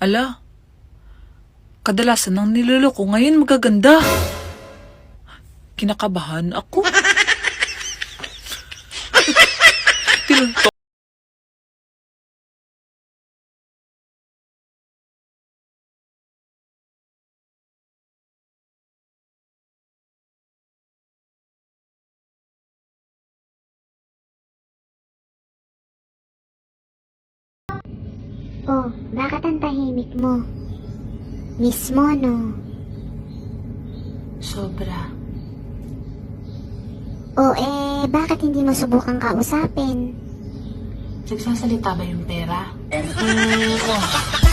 Ala, kadalasan ng niloloko ngayon magaganda. Kinakabahan ako. Tinuntok. Oh, bakit ang tahimik mo? Miss mo, no? Sobra. O eh, bakit hindi mo subukang kausapin? Nagsasalita ba yung pera? Eh,